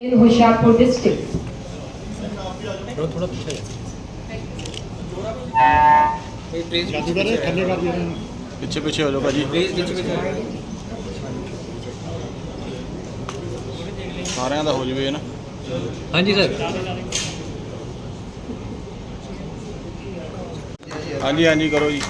in Hoshiarpur district. ਥੋੜਾ ਪਿੱਛੇ ਪਿੱਛੇ ਪਿੱਛੇ ਹੋ ਜਾਓ ਭਾਜੀ। ਪਲੀਜ਼ ਵਿੱਚ ਵਿੱਚ ਸਾਰਿਆਂ ਦਾ ਹੋ ਜਵੇ ਨਾ। ਹਾਂਜੀ ਸਰ। ਹਾਂਜੀ ਹਾਂਜੀ ਕਰੋ ਜੀ।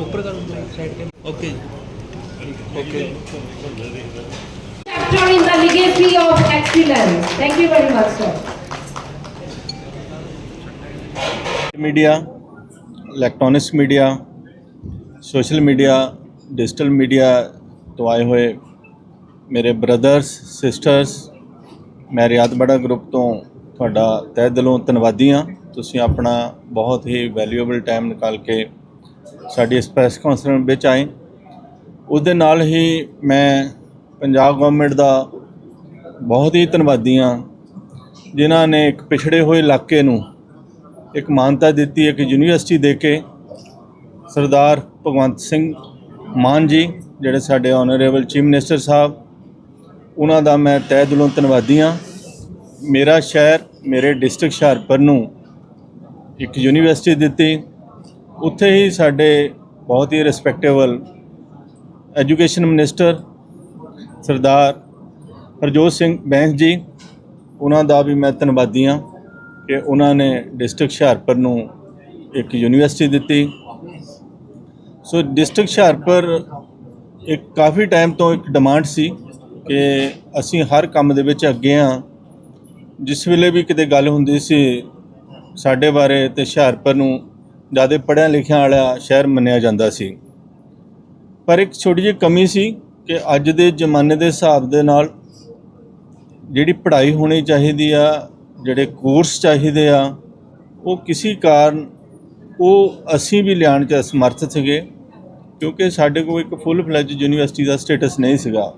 ਉੱਪਰ ਕਰ ਸਾਈਡ ਤੇ okay okay Chapter in the legacy of excellence. Thank you very much, sir. Media electronics media social media digital media ਤੋਂ ਆਏ ਹੋਏ ਮੇਰੇ ਬ੍ਰਦਰਸ ਸਿਸਟਰਸ ਮੈਂ ਰਿਆਤ ਬੜਾ ਗਰੁੱਪ ਤੋਂ ਤੁਹਾਡਾ ਤਹਿ ਦਿਲੋਂ ਧੰਨਵਾਦੀ ਹਾਂ। ਤੁਸੀਂ ਆਪਣਾ ਬਹੁਤ ਹੀ ਵੈਲਿਊਏਬਲ ਟਾਈਮ ਨਿਕਾਲ ਕੇ ਸਾਡੀ ਇਸ ਪ੍ਰੈਸ ਕਾਨਫਰੰਸ ਵਿੱਚ ਆਏ। ਉਹਦੇ ਨਾਲ ਹੀ ਮੈਂ ਪੰਜਾਬ ਗਵਰਨਮੈਂਟ ਦਾ ਬਹੁਤ ਹੀ ਧੰਨਵਾਦੀ ਹਾਂ, ਜਿਨ੍ਹਾਂ ਨੇ ਇੱਕ ਪਿਛੜੇ ਹੋਏ ਇਲਾਕੇ ਨੂੰ ਇੱਕ ਮਾਨਤਾ ਦਿੱਤੀ, ਇੱਕ ਯੂਨੀਵਰਸਿਟੀ ਦੇ ਕੇ ਸਰਦਾਰ ਭਗਵੰਤ ਸਿੰਘ ਮਾਨ ਜੀ, ਜਿਹੜੇ ਸਾਡੇ ਆਨਰੇਬਲ ਚੀਫ ਮਿਨਿਸਟਰ ਸਾਹਿਬ ਉਹਨਾਂ ਦਾ ਮੈਂ ਤਹਿ ਦਿਲੋਂ ਧੰਨਵਾਦੀ ਹਾਂ। ਮੇਰਾ ਸ਼ਹਿਰ, ਮੇਰੇ ਡਿਸਟ੍ਰਿਕਟ ਹੁਸ਼ਿਆਰਪੁਰ ਨੂੰ ਇੱਕ ਯੂਨੀਵਰਸਿਟੀ ਦਿੱਤੀ। ਉੱਥੇ ਹੀ ਸਾਡੇ ਬਹੁਤ ਹੀ respectable education minister Sardar Harjot Singh Bains ji, ਉਹਨਾਂ ਦਾ ਵੀ ਮੈਂ ਧੰਨਵਾਦੀ ਹਾਂ ਕਿ ਉਹਨਾਂ ਨੇ ਡਿਸਟ੍ਰਿਕਟ ਹੁਸ਼ਿਆਰਪੁਰ ਨੂੰ ਇੱਕ ਯੂਨੀਵਰਸਿਟੀ ਦਿੱਤੀ। ਸੋ ਡਿਸਟ੍ਰਿਕਟ ਹੁਸ਼ਿਆਰਪੁਰ ਇੱਕ ਕਾਫੀ ਟਾਈਮ ਤੋਂ ਇੱਕ ਡਿਮਾਂਡ ਸੀ। ਕਿ ਅਸੀਂ ਹਰ ਕੰਮ ਦੇ ਵਿੱਚ ਅੱਗੇ ਹਾਂ। ਜਿਸ ਵੇਲੇ ਵੀ ਕਿਤੇ ਗੱਲ ਹੁੰਦੀ ਸੀ ਸਾਡੇ ਬਾਰੇ ਤੇ ਹੁਸ਼ਿਆਰਪੁਰ ਨੂੰ, ਜ਼ਿਆਦਾ ਪੜ੍ਹਿਆ ਲਿਖਿਆ ਵਾਲਾ ਸ਼ਹਿਰ ਮੰਨਿਆ ਜਾਂਦਾ ਸੀ। ਪਰ ਇੱਕ ਛੋਟੀ ਜਿਹੀ ਕਮੀ ਸੀ ਕਿ ਅੱਜ ਦੇ ਜ਼ਮਾਨੇ ਦੇ ਹਿਸਾਬ ਦੇ ਨਾਲ ਜਿਹੜੀ ਪੜ੍ਹਾਈ ਹੋਣੀ ਚਾਹੀਦੀ ਆ, ਜਿਹੜੇ ਕੋਰਸ ਚਾਹੀਦੇ ਆ, ਉਹ ਕਿਸੇ ਕਾਰਨ ਉਹ ਅਸੀਂ ਵੀ ਲਿਆਉਣ 'ਚ ਅਸਮਰਥ ਸੀਗੇ, ਕਿਉਂਕਿ ਸਾਡੇ ਕੋਲ ਇੱਕ ਫੁੱਲ ਫਲੈਜ ਯੂਨੀਵਰਸਿਟੀ ਦਾ ਸਟੇਟਸ ਨਹੀਂ ਸੀਗਾ।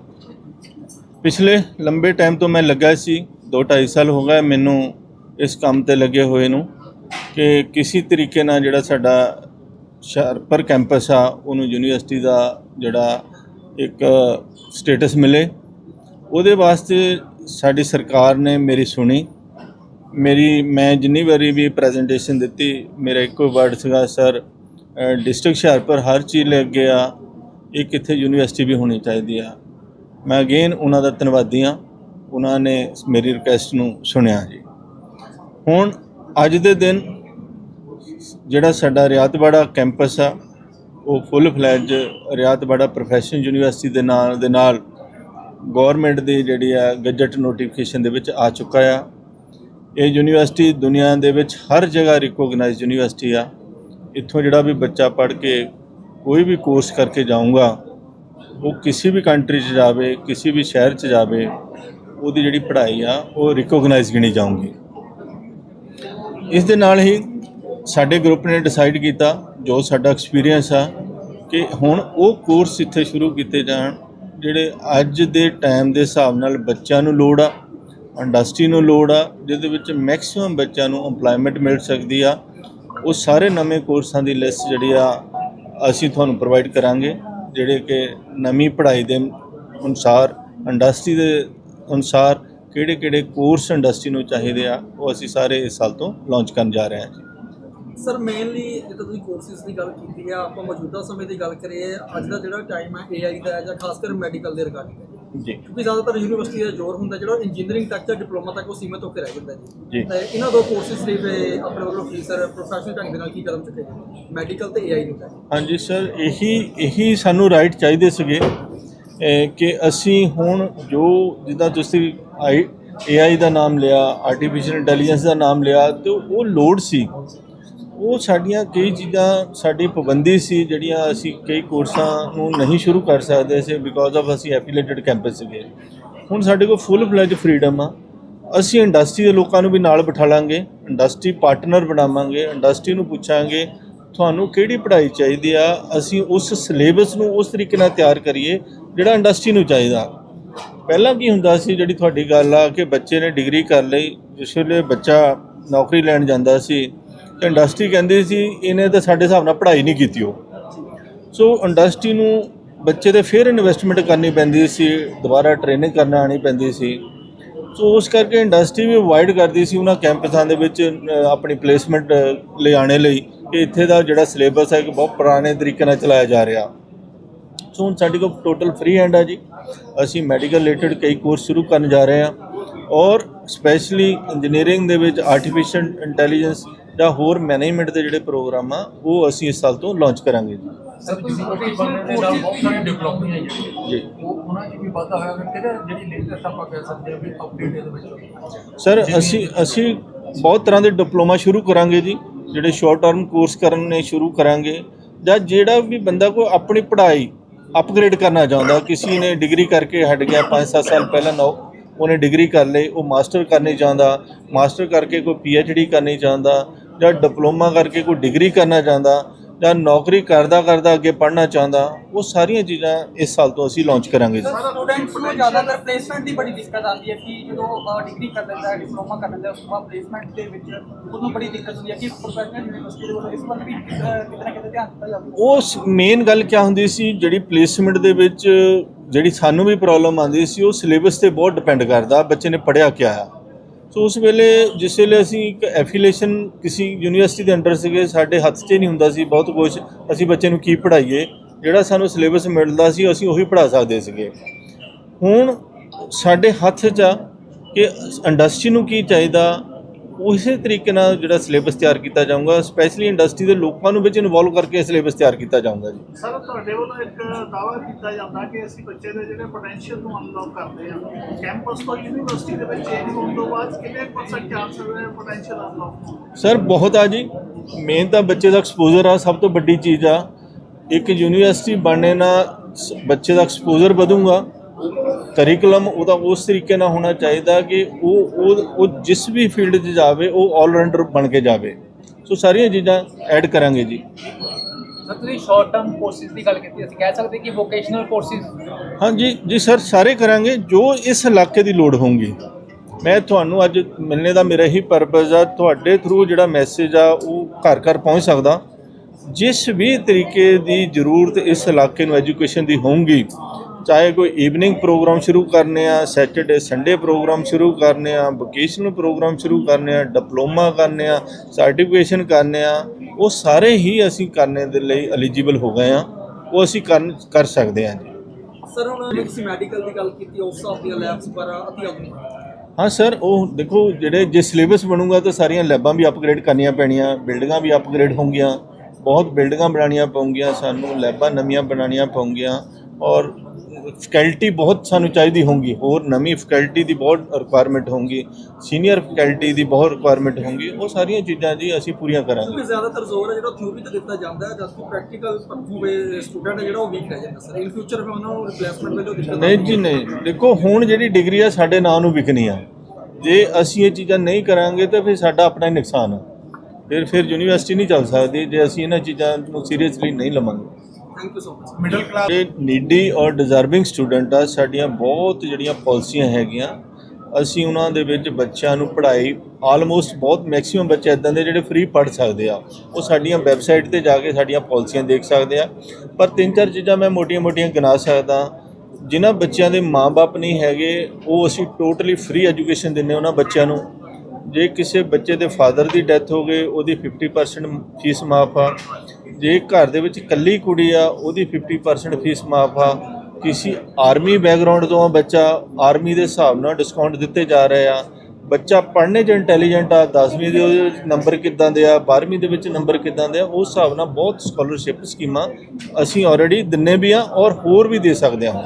ਪਿਛਲੇ ਲੰਬੇ ਟਾਈਮ ਤੋਂ ਮੈਂ ਲੱਗਾ ਸੀ 2.5 ਸਾਲ ਹੋ ਗਏ ਮੈਨੂੰ ਇਸ ਕੰਮ ਤੇ ਲੱਗੇ ਹੋਏ ਨੂੰ ਕਿ ਕਿਸੇ ਤਰੀਕੇ ਨਾਲ ਜਿਹੜਾ ਸਾਡਾ ਹੁਸ਼ਿਆਰਪੁਰ ਕੈਂਪਸ ਆ, ਉਹਨੂੰ ਯੂਨੀਵਰਸਿਟੀ ਦਾ ਜਿਹੜਾ ਇੱਕ ਸਟੇਟਸ ਮਿਲੇ। ਉਹਦੇ ਵਾਸਤੇ ਸਾਡੀ ਸਰਕਾਰ ਨੇ ਮੇਰੀ ਸੁਣੀ। ਮੇਰੀ, ਮੈਂ ਜਿੰਨੀ ਵਾਰੀ ਵੀ ਪ੍ਰੈਜੈਂਟੇਸ਼ਨ ਦਿੱਤੀ, ਮੇਰਾ ਇੱਕੋ ਵਰਡ ਸੀਗਾ ਸਰ ਡਿਸਟ੍ਰਿਕਟ ਹੁਸ਼ਿਆਰਪੁਰ ਹਰ ਚੀਜ਼ ਲੈ ਅੱਗੇ ਆ, ਇਹ ਕਿੱਥੇ ਯੂਨੀਵਰਸਿਟੀ ਵੀ ਹੋਣੀ ਚਾਹੀਦੀ ਆ। ਮੈਂ ਅਗੇਨ ਉਹਨਾਂ ਦਾ ਧੰਨਵਾਦੀ ਹਾਂ। ਉਹਨਾਂ ਨੇ ਮੇਰੀ ਰਿਕੁਐਸਟ ਨੂੰ ਸੁਣਿਆ ਜੀ। ਹੁਣ ਅੱਜ ਦੇ ਦਿਨ ਜਿਹੜਾ ਸਾਡਾ ਰਿਆਤਬਾੜਾ ਕੈਂਪਸ ਆ, ਉਹ ਫੁੱਲ ਫਲੈਜ ਰਿਆਤਬਾੜਾ ਪ੍ਰੋਫੈਸ਼ਨਲ ਯੂਨੀਵਰਸਿਟੀ ਦੇ ਨਾਲ ਦੇ ਨਾਲ ਗਵਰਨਮੈਂਟ ਦੀ ਜਿਹੜੀ ਆ ਗਜਟ ਨੋਟੀਫਿਕੇਸ਼ਨ ਦੇ ਵਿੱਚ ਆ ਚੁੱਕਾ ਆ। ਇਹ ਯੂਨੀਵਰਸਿਟੀ ਦੁਨੀਆ ਦੇ ਵਿੱਚ ਹਰ ਜਗ੍ਹਾ ਰਿਕੋਗਨਾਈਜ਼ਡ ਯੂਨੀਵਰਸਿਟੀ ਆ। ਇੱਥੋਂ ਜਿਹੜਾ ਵੀ ਬੱਚਾ ਪੜ੍ਹ ਕੇ ਕੋਈ ਵੀ ਕੋਰਸ ਕਰਕੇ ਜਾਊਗਾ ਉਹ ਕਿਸੇ ਵੀ ਕੰਟਰੀ 'ਚ ਜਾਵੇ, ਕਿਸੇ ਵੀ ਸ਼ਹਿਰ 'ਚ ਜਾਵੇ, ਉਹਦੀ ਜਿਹੜੀ ਪੜ੍ਹਾਈ ਆ, ਉਹ ਰਿਕੋਗਨਾਈਜ਼ ਗਿਣੀ ਜਾਊਗੀ। ਇਸ ਦੇ ਨਾਲ ਹੀ ਸਾਡੇ ਗਰੁੱਪ ਨੇ ਡਿਸਾਈਡ ਕੀਤਾ, ਜੋ ਸਾਡਾ ਐਕਸਪੀਰੀਅੰਸ ਆ, ਕਿ ਹੁਣ ਉਹ ਕੋਰਸ ਇੱਥੇ ਸ਼ੁਰੂ ਕੀਤੇ ਜਾਣ, ਜਿਹੜੇ ਅੱਜ ਦੇ ਟਾਈਮ ਦੇ ਹਿਸਾਬ ਨਾਲ ਬੱਚਿਆਂ ਨੂੰ ਲੋੜ ਆ ਇੰਡਸਟਰੀ ਨੂੰ ਲੋੜ ਆ, ਜਿਹਦੇ ਵਿੱਚ ਮੈਕਸਿਮਮ ਬੱਚਿਆਂ ਨੂੰ ਏਮਪਲੋਇਮੈਂਟ ਮਿਲ ਸਕਦੀ ਆ, ਉਹ ਸਾਰੇ ਨਵੇਂ ਕੋਰਸਾਂ ਦੀ ਲਿਸਟ ਜਿਹੜੀ ਆ, ਅਸੀਂ ਤੁਹਾਨੂੰ ਪ੍ਰੋਵਾਈਡ ਕਰਾਂਗੇ। ਜਿਹੜੇ ਕਿ ਨਵੀਂ ਪੜ੍ਹਾਈ ਦੇ ਅਨੁਸਾਰ ਇੰਡਸਟਰੀ ਦੇ ਅਨੁਸਾਰ ਕਿਹੜੇ ਕਿਹੜੇ ਕੋਰਸ ਇੰਡਸਟਰੀ ਨੂੰ ਚਾਹੀਦੇ ਆ, ਉਹ ਅਸੀਂ ਸਾਰੇ ਇਸ ਸਾਲ ਤੋਂ ਲਾਂਚ ਕਰਨ ਜਾ ਰਹੇ ਹਾਂ ਜੀ। ਸਰ ਮੇਨਲੀ ਜਦੋਂ ਤੁਸੀਂ ਕੋਰਸਿਸ ਦੀ ਗੱਲ ਕੀਤੀ ਹੈ ਆਪਾਂ ਮੌਜੂਦਾ ਸਮੇਂ ਦੀ ਗੱਲ ਕਰੀਏ, ਅੱਜ ਦਾ ਜਿਹੜਾ ਟਾਈਮ ਹੈ AI ਦਾ ਜਾਂ ਖਾਸ ਕਰ ਮੈਡੀਕਲ ਦੇ ਰਿਗਾਰਡਿੰਗ ਜੀ। ਕਿਉਂਕਿ ਜ਼ਿਆਦਾਤਰ ਯੂਨੀਵਰਸਿਟੀ ਦਾ ਜ਼ੋਰ ਹੁੰਦਾ ਜਿਹੜਾ ਇੰਜੀਨੀਅਰਿੰਗ ਤੱਕ ਜਾਂ ਡਿਪਲੋਮਾ ਤੱਕ ਉਹ ਸੀਮਿਤ ਹੋ ਕੇ ਰਹਿ ਜਾਂਦਾ ਜੀ। ਤੇ ਇਹਨਾਂ ਦੋ ਕੋਰਸਿਸ ਲਈ ਵੀ ਆਪਣੇ ਵੱਲੋਂ ਕੀ ਸਰ ਪ੍ਰੋਫੈਸ਼ਨਲ ਢੰਗ ਦੇ ਨਾਲ ਕੀ ਕਦਮ ਚੁੱਕੇ ਗਏ? ਮੈਡੀਕਲ ਤੇ AI ਨੂੰ ਹਾਂਜੀ ਸਰ ਇਹੀ ਇਹੀ ਸਾਨੂੰ ਰਾਈਟ ਚਾਹੀਦੇ ਸੀਗੇ ਕਿ ਅਸੀਂ ਹੁਣ ਜੋ ਜਿੱਦਾਂ ਤੁਸੀਂ ਆਈ AI ਦਾ ਨਾਮ ਲਿਆ ਆਰਟੀਫੀਸ਼ੀਅਲ ਇੰਟੈਲੀਜੈਂਸ ਦਾ ਨਾਮ ਲਿਆ ਤੇ ਉਹ ਲੋਡ ਸੀ। ਉਹ ਸਾਡੀਆਂ ਕਈ ਚੀਜ਼ਾਂ ਸਾਡੀ ਪਾਬੰਦੀ ਸੀ, ਜਿਹੜੀਆਂ ਅਸੀਂ ਕਈ ਕੋਰਸਾਂ ਨੂੰ ਨਹੀਂ ਸ਼ੁਰੂ ਕਰ ਸਕਦੇ ਸੀ ਬਿਕੋਜ਼ ਆਫ ਅਸੀਂ ਐਫੀਲੀਏਟਡ ਕੈਂਪਸ ਸੀਗੇ। ਹੁਣ ਸਾਡੇ ਕੋਲ ਫੁੱਲ ਫਲੈਜ ਫਰੀडम ਆ। ਅਸੀਂ ਇੰਡਸਟਰੀ ਦੇ ਲੋਕਾਂ ਨੂੰ ਵੀ ਨਾਲ ਬਿਠਾ ਲਾਂਗੇ ਇੰਡਸਟਰੀ ਪਾਰਟਨਰ ਬਣਾਵਾਂਗੇ ਇੰਡਸਟਰੀ ਨੂੰ ਪੁੱਛਾਂਗੇ, ਤੁਹਾਨੂੰ ਕਿਹੜੀ ਪੜ੍ਹਾਈ ਚਾਹੀਦੀ ਆ, ਅਸੀਂ ਉਸ ਸਿਲੇਬਸ ਨੂੰ ਉਸ ਤਰੀਕੇ ਨਾਲ ਤਿਆਰ ਕਰੀਏ, ਜਿਹੜਾ ਇੰਡਸਟਰੀ ਨੂੰ ਚਾਹੀਦਾ। ਪਹਿਲਾਂ ਕੀ ਹੁੰਦਾ ਸੀ, ਜਿਹੜੀ ਤੁਹਾਡੀ ਗੱਲ ਆ ਕਿ ਬੱਚੇ ਨੇ ਡਿਗਰੀ ਕਰ ਲਈ, ਜਿਸ ਵੇਲੇ ਬੱਚਾ ਨੌਕਰੀ ਲੈਣ ਜਾਂਦਾ ਸੀ ਤੇ ਇੰਡਸਟਰੀ ਕਹਿੰਦੀ ਸੀ, ਇਹਨੇ ਤਾਂ ਸਾਡੇ ਹਿਸਾਬ ਨਾਲ ਪੜ੍ਹਾਈ ਨਹੀਂ ਕੀਤੀ ਉਹ। ਸੋ ਇੰਡਸਟਰੀ ਨੂੰ ਬੱਚੇ ਤੇ ਫਿਰ ਇਨਵੈਸਟਮੈਂਟ ਕਰਨੀ ਪੈਂਦੀ ਸੀ, ਦੁਬਾਰਾ ਟ੍ਰੇਨਿੰਗ ਕਰਨਾ ਆਣੀ ਪੈਂਦੀ ਸੀ। ਸੋ ਉਸ ਕਰਕੇ ਇੰਡਸਟਰੀ ਵੀ ਅਵਾਇਡ ਕਰਦੀ ਸੀ ਉਹਨਾਂ ਕੈਂਪਸਾਂ ਦੇ ਵਿੱਚ ਆਪਣੀ ਪਲੇਸਮੈਂਟ ਲਿਆਉਣੇ ਲਈ ਕਿ ਇੱਥੇ ਦਾ ਜਿਹੜਾ ਸਿਲੇਬਸ ਹੈ ਕਿ ਬਹੁਤ ਪੁਰਾਣੇ ਤਰੀਕੇ ਨਾਲ ਚਲਾਇਆ ਜਾ ਰਿਹਾ। ਸੋ ਹੁਣ ਸਾਡੇ ਕੋਲ ਟੋਟਲ ਫ੍ਰੀ ਹੈਂਡ ਆ ਜੀ। ਅਸੀਂ ਮੈਡੀਕਲ ਰਿਲੇਟਡ ਕਈ ਕੋਰਸ ਸ਼ੁਰੂ ਕਰਨ ਜਾ ਰਹੇ ਹਾਂ। ਔਰ ਸਪੈਸ਼ਲੀ ਇੰਜੀਨੀਅਰਿੰਗ ਦੇ ਵਿੱਚ ਆਰਟੀਫੀਸ਼ੀਅਲ ਇੰਟੈਲੀਜੈਂਸ ਜਾਂ ਹੋਰ ਮੈਨੇਜਮੈਂਟ ਦੇ ਜਿਹੜੇ ਪ੍ਰੋਗਰਾਮ ਆ ਉਹ ਅਸੀਂ ਇਸ ਸਾਲ ਤੋਂ ਲਾਂਚ ਕਰਾਂਗੇ ਜੀ। ਸਰ ਯੂਨੀਵਰਸਿਟੀ ਦੇ ਨਾਲ ਬਹੁਤ ਸਾਰੀ ਡਿਵੈਲਪਮੈਂਟ ਹੈ ਜਿਹੜੀ ਜੀ। ਉਹ ਉਹਨਾਂ 'ਚ ਵੀ ਵਾਧਾ ਹੋਇਆ ਕਿ ਕਿਹੜਾ ਜਿਹੜੀ ਲੇਟੈਸਟ ਆਪਾਂ ਕਹਿ ਸਕਦੇ ਹਾਂ ਵੀ ਅਪਡੇਟ ਇਹਦੇ ਵਿੱਚ? ਸਰ ਅਸੀਂ ਅਸੀਂ ਬਹੁਤ ਤਰ੍ਹਾਂ ਦੇ ਡਿਪਲੋਮਾ ਸ਼ੁਰੂ ਕਰਾਂਗੇ ਜੀ ਜਿਹੜੇ ਸ਼ਾਰਟ ਟਰਮ ਕੋਰਸ ਕਰਨੇ ਸ਼ੁਰੂ ਕਰਾਂਗੇ ਜਾਂ ਜਿਹੜਾ ਵੀ ਬੰਦਾ ਕੋਈ ਆਪਣੀ ਪੜ੍ਹਾਈ ਅਪਗ੍ਰੇਡ ਕਰਨਾ ਚਾਹੁੰਦਾ ਕਿਸੇ ਨੇ ਡਿਗਰੀ ਕਰਕੇ ਹਟ ਗਿਆ 5-7 ਸਾਲ ਪਹਿਲਾਂ ਨੌ ਉਹਨੇ ਡਿਗਰੀ ਕਰ ਲਈ ਉਹ ਮਾਸਟਰ ਕਰਨੀ ਚਾਹੁੰਦਾ ਮਾਸਟਰ ਕਰਕੇ ਕੋਈ ਪੀਐਚਡੀ ਕਰਨੀ ਚਾਹੁੰਦਾ ਜਾਂ ਡਿਪਲੋਮਾ ਕਰਕੇ ਕੋਈ ਡਿਗਰੀ ਕਰਨਾ ਚਾਹੁੰਦਾ ਜਾਂ ਨੌਕਰੀ ਕਰਦਾ ਕਰਦਾ ਅੱਗੇ ਪੜ੍ਹਨਾ ਚਾਹੁੰਦਾ ਉਹ ਸਾਰੀਆਂ ਚੀਜ਼ਾਂ ਇਸ ਸਾਲ ਤੋਂ ਅਸੀਂ ਲਾਂਚ ਕਰਾਂਗੇ ਜੀ। ਸਟੂਡੈਂਟਸ ਨੂੰ ਜ਼ਿਆਦਾਤਰ ਪਲੇਸਮੈਂਟ ਦੀ ਬੜੀ ਦਿੱਕਤ ਆਉਂਦੀ ਹੈ ਕਿ ਜਦੋਂ ਡਿਗਰੀ ਕਰ ਲੈਂਦਾ ਹੈ ਡਿਪਲੋਮਾ ਕਰ ਲੈਂਦਾ ਹੈ ਉਸ ਤੋਂ ਬਾਅਦ ਪਲੇਸਮੈਂਟ ਦੇ ਵਿੱਚ ਉਹਨੂੰ ਬੜੀ ਦਿੱਕਤ ਹੁੰਦੀ ਹੈ ਕਿ ਪ੍ਰੋਫੈਸ਼ਨਲ ਯੂਨੀਵਰਸਿਟੀ ਦੇ ਵੱਲੋਂ ਇਸ ਵੱਲ ਵੀ ਅਹ, ਕਿਤੇ ਨਾ ਕਿਤੇ ਧਿਆਨ ਦਿੱਤਾ ਜਾਵੇ। ਉਸ ਮੇਨ ਗੱਲ ਕੀ ਹੁੰਦੀ ਸੀ ਜਿਹੜੀ ਪਲੇਸਮੈਂਟ ਦੇ ਵਿੱਚ ਜਿਹੜੀ ਸਾਨੂੰ ਵੀ ਪ੍ਰੋਬਲਮ ਆਉਂਦੀ ਸੀ ਉਹ ਸਿਲੇਬਸ ਤੇ ਬਹੁਤ ਡਿਪੈਂਡ ਕਰਦਾ ਬੱਚੇ ਨੇ ਪੜ੍ਹਿਆ ਕਿਆ ਆ। ਸੋ ਉਸ ਵੇਲੇ ਜਿਸ ਵੇਲੇ ਅਸੀਂ ਇੱਕ ਐਫੀਲੀਏਸ਼ਨ ਕਿਸੇ ਯੂਨੀਵਰਸਿਟੀ ਦੇ ਅੰਡਰ ਸੀਗੇ, ਸਾਡੇ ਹੱਥ 'ਚ ਨਹੀਂ ਹੁੰਦਾ ਸੀ ਬਹੁਤ ਕੁਝ ਅਸੀਂ ਬੱਚੇ ਨੂੰ ਕੀ ਪੜ੍ਹਾਈਏ, ਜਿਹੜਾ ਸਾਨੂੰ ਸਿਲੇਬਸ ਮਿਲਦਾ ਸੀ, ਅਸੀਂ ਉਹੀ ਪੜ੍ਹਾ ਸਕਦੇ ਸੀਗੇ। ਹੁਣ ਸਾਡੇ ਹੱਥ 'ਚ ਆ ਕਿ ਇੰਡਸਟਰੀ ਨੂੰ ਕੀ ਚਾਹੀਦਾ ਉਸੇ ਤਰੀਕੇ ਨਾਲ ਜਿਹੜਾ ਸਿਲੇਬਸ ਤਿਆਰ ਕੀਤਾ ਜਾਊਗਾ ਸਪੈਸ਼ਲੀ ਇੰਡਸਟਰੀ ਦੇ ਲੋਕਾਂ ਨੂੰ ਵਿੱਚ ਇਨਵੋਲਵ ਕਰਕੇ ਸਿਲੇਬਸ ਤਿਆਰ ਕੀਤਾ ਜਾਊਗਾ ਜੀ। ਸਰ ਤੁਹਾਡੇ ਵੱਲੋਂ ਇੱਕ ਦਾਅਵਾ ਕੀਤਾ ਜਾਂਦਾ ਕਿ ਅਸੀਂ ਬੱਚੇ ਦੇ ਜਿਹੜੇ ਪੋਟੈਂਸ਼ੀਅਲ ਨੂੰ ਅਨਲੌਕ ਕਰਦੇ ਹਾਂ। ਕੈਂਪਸ ਤੋਂ ਯੂਨੀਵਰਸਿਟੀ ਦੇ ਵਿੱਚ ਚੇਂਜ ਹੋਣ ਤੋਂ ਬਾਅਦ ਕਿੰਨੇ ਪਰਸੈਂਟ ਚਾਂਸ ਹੈ ਪੋਟੈਂਸ਼ੀਅਲ ਅਨਲੌਕ? ਸਰ ਬਹੁਤ ਆ ਜੀ। ਮੇਨ ਤਾਂ ਬੱਚੇ ਦਾ ਐਕਸਪੋਜ਼ਰ ਆ ਸਭ ਤੋਂ ਵੱਡੀ ਚੀਜ਼ ਆ। ਇੱਕ ਯੂਨੀਵਰਸਿਟੀ ਬਣਨੇ ਨਾਲ ਬੱਚੇ ਦਾ ਐਕਸਪੋਜ਼ਰ ਵਧੂਗਾ। ਕਰਿਕੂਲਮ ਉਹਦਾ ਉਸ ਤਰੀਕੇ ਨਾਲ ਹੋਣਾ ਚਾਹੀਦਾ ਕਿ ਉਹ ਉਹ ਉਹ ਜਿਸ ਵੀ ਫੀਲਡ 'ਚ ਜਾਵੇ ਉਹ ਆਲਰਾਊਂਡਰ ਬਣ ਕੇ ਜਾਵੇ। ਸੋ ਸਾਰੀਆਂ ਚੀਜ਼ਾਂ ਐਡ ਕਰਾਂਗੇ ਜੀ। ਸਰ ਤੁਸੀਂ ਸ਼ਾਰਟ ਟਰਮ ਕੋਰਸਿਸ ਦੀ ਗੱਲ ਕੀਤੀ ਅਸੀਂ ਕਹਿ ਸਕਦੇ ਕਿ ਵੋਕੇਸ਼ਨਲ ਕੋਰਸਿਸ ਹਾਂਜੀ ਜੀ ਸਰ ਸਾਰੇ ਕਰਾਂਗੇ ਜੋ ਇਸ ਇਲਾਕੇ ਦੀ ਲੋੜ ਹੋਊਗੀ। ਮੈਂ ਤੁਹਾਨੂੰ ਅੱਜ ਮਿਲਣੇ ਦਾ ਮੇਰਾ ਹੀ ਪਰਪਸ ਆ ਤੁਹਾਡੇ ਥਰੂ ਜਿਹੜਾ ਮੈਸੇਜ ਆ ਉਹ ਘਰ ਘਰ ਪਹੁੰਚ ਸਕਦਾ। ਜਿਸ ਵੀ ਤਰੀਕੇ ਦੀ ਜ਼ਰੂਰਤ ਇਸ ਇਲਾਕੇ ਨੂੰ ਐਜੂਕੇਸ਼ਨ ਦੀ ਹੋਊਗੀ ਚਾਹੇ ਕੋਈ ਈਵਨਿੰਗ ਪ੍ਰੋਗਰਾਮ ਸ਼ੁਰੂ ਕਰਨੇ ਆ ਸੈਟਰਡੇ ਸੰਡੇ ਪ੍ਰੋਗਰਾਮ ਸ਼ੁਰੂ ਕਰਨੇ ਆ ਵੋਕੇਸ਼ਨਲ ਪ੍ਰੋਗਰਾਮ ਸ਼ੁਰੂ ਕਰਨੇ ਆ ਡਿਪਲੋਮਾ ਕਰਨੇ ਆ ਸਰਟੀਫਿਕੇਸ਼ਨ ਕਰਨੇ ਆ ਉਹ ਸਾਰੇ ਹੀ ਅਸੀਂ ਕਰਨੇ ਦੇ ਲਈ ਐਲੀਜੀਬਲ ਹੋ ਗਏ ਆ ਉਹ ਅਸੀਂ ਕਰ ਕਰ ਸਕਦੇ ਜੀ। ਸਰ ਹੁਣ ਤੁਸੀਂ ਮੈਡੀਕਲ ਦੀ ਗੱਲ ਕੀਤੀ ਉਸ ਹਿਸਾਬ ਦੀਆਂ ਲੈਬਸ ਪਰ ਅਤੀ ਆਧੁਨਿਕ ਹਾਂ ਸਰ ਉਹ ਦੇਖੋ ਜਿਹੜੇ ਜੇ ਸਿਲੇਬਸ ਬਣੂਗਾ ਤਾਂ ਸਾਰੀਆਂ ਲੈਬਾਂ ਵੀ ਅਪਗ੍ਰੇਡ ਕਰਨੀਆਂ ਪੈਣੀਆਂ ਬਿਲਡਿੰਗਾਂ ਵੀ ਅਪਗ੍ਰੇਡ ਹੋਣਗੀਆਂ। ਬਹੁਤ ਬਿਲਡਿੰਗਾਂ ਬਣਾਉਣੀਆਂ ਪਊਗੀਆਂ ਸਾਨੂੰ ਲੈਬਾਂ ਨਵੀਆਂ ਬਣਾਉਣੀਆਂ ਪਊਗੀਆਂ ਔਰ ਫੈਕਲਟੀ ਬਹੁਤ ਸਾਨੂੰ ਚਾਹੀਦੀ ਹੋਊਗੀ ਹੋਰ ਨਵੀਂ ਫੈਕਲਟੀ ਦੀ ਬਹੁਤ ਰਿਕੁਆਇਰਮੈਂਟ ਹੋਊਗੀ ਸੀਨੀਅਰ ਫੈਕਲਟੀ ਦੀ ਬਹੁਤ ਰਿਕੁਆਇਰਮੈਂਟ ਹੋਊਗੀ ਉਹ ਸਾਰੀਆਂ ਚੀਜ਼ਾਂ ਜੀ ਅਸੀਂ ਪੂਰੀਆਂ ਕਰਾਂਗੇ। ਜ਼ਿਆਦਾਤਰ ਜ਼ੋਰ ਹੈ ਜਿਹੜਾ ਥਿਊਰੀ ਤੇ ਦਿੱਤਾ ਜਾਂਦਾ ਹੈ ਜਦ ਕਿ ਪ੍ਰੈਕਟੀਕਲ ਪਰਫੂਵੇ ਸਟੂਡੈਂਟ ਹੈ ਜਿਹੜਾ ਉਹ ਵੀਕ ਰਹਿ ਜਾਂਦਾ ਸਰ। ਇਨ ਫਿਊਚਰ ਫਿਰ ਉਹਨਾਂ ਨੂੰ ਰਿਪਲੇਸਮੈਂਟ ਵਜੋਂ ਦਿੱਕਤ ਨਹੀਂ ਜੀ ਨਹੀਂ। ਦੇਖੋ ਹੁਣ ਜਿਹੜੀ ਡਿਗਰੀ ਆ ਸਾਡੇ ਨਾਂ ਨੂੰ ਵਿਕਣੀ ਆ। ਜੇ ਅਸੀਂ ਇਹ ਚੀਜ਼ਾਂ ਨਹੀਂ ਕਰਾਂਗੇ ਤਾਂ ਫਿਰ ਸਾਡਾ ਆਪਣਾ ਹੀ ਨੁਕਸਾਨ ਆ। ਫਿਰ ਫਿਰ ਯੂਨੀਵਰਸਿਟੀ ਨਹੀਂ ਚੱਲ ਸਕਦੀ ਜੇ ਅਸੀਂ ਇਹਨਾਂ ਚੀਜ਼ਾਂ ਨੂੰ ਸੀਰੀਅਸਲੀ ਨਹੀਂ ਲਵਾਂਗੇ। Thank you so much middle class ਜਿਹੜੇ ਨੀਡੀ ਔਰ ਡਿਜ਼ਰਵਿੰਗ ਸਟੂਡੈਂਟ ਆ ਸਾਡੀਆਂ ਬਹੁਤ ਜਿਹੜੀਆਂ ਪਾਲਿਸੀਆਂ ਹੈਗੀਆਂ। ਅਸੀਂ ਉਹਨਾਂ ਦੇ ਵਿੱਚ ਬੱਚਿਆਂ ਨੂੰ ਪੜ੍ਹਾਈ ਆਲਮੋਸਟ ਬਹੁਤ ਮੈਕਸਿਮਮ ਬੱਚੇ ਇਦਾਂ ਦੇ ਜਿਹੜੇ ਫ੍ਰੀ ਪੜ੍ਹ ਸਕਦੇ ਆ। ਉਹ ਸਾਡੀਆਂ ਵੈਬਸਾਈਟ ਤੇ ਜਾ ਕੇ ਸਾਡੀਆਂ ਪਾਲਿਸੀਆਂ ਦੇਖ ਸਕਦੇ ਆ। ਪਰ ਤਿੰਨ ਚਾਰ ਚੀਜ਼ਾਂ ਮੈਂ ਮੋਟੀਆਂ-ਮੋਟੀਆਂ ਗਿਣਾ ਸਕਦਾ। ਜਿਨ੍ਹਾਂ ਬੱਚਿਆਂ ਦੇ ਮਾਪੇ ਨਹੀਂ ਹੈਗੇ ਉਹ ਅਸੀਂ ਟੋਟਲੀ ਫ੍ਰੀ ਐਜੂਕੇਸ਼ਨ ਦਿੰਨੇ ਉਹਨਾਂ ਬੱਚਿਆਂ ਨੂੰ। ਜੇ ਕਿਸੇ ਬੱਚੇ ਦੇ ਫਾਦਰ ਦੀ ਡੈਥ ਹੋ ਗਈ, ਉਹਦੀ 50% ਫੀਸ ਮਾਫ ਆ। ਜੇ ਘਰ ਦੇ ਵਿੱਚ ਇਕੱਲੀ ਕੁੜੀ ਆ, ਉਹਦੀ 50% ਫੀਸ ਮਾਫ ਆ। ਕਿਸੇ ਆਰਮੀ ਬੈਕਗ੍ਰਾਉਂਡ ਤੋਂ ਆ ਬੱਚਾ, ਆਰਮੀ ਦੇ ਹਿਸਾਬ ਨਾਲ ਡਿਸਕਾਊਂਟ ਦਿੱਤੇ ਜਾ ਰਹੇ ਆ। ਬੱਚਾ ਪੜ੍ਹਨੇ 'ਚ ਇੰਟੈਲੀਜੈਂਟ ਆ 10ਵੀਂ ਦੇ ਉਹਦੇ ਨੰਬਰ ਕਿੱਦਾਂ ਦੇ ਆ 12ਵੀਂ ਦੇ ਵਿੱਚ ਨੰਬਰ ਕਿੱਦਾਂ ਦੇ ਆ, ਉਸ ਹਿਸਾਬ ਨਾਲ ਬਹੁਤ ਸਕਾਲਰਸ਼ਿਪ ਸਕੀਮਾਂ ਅਸੀਂ ਆਲਰੇਡੀ ਦਿੰਨੇ ਵੀ ਆ ਔਰ ਹੋਰ ਵੀ ਦੇ ਸਕਦੇ ਹਾਂ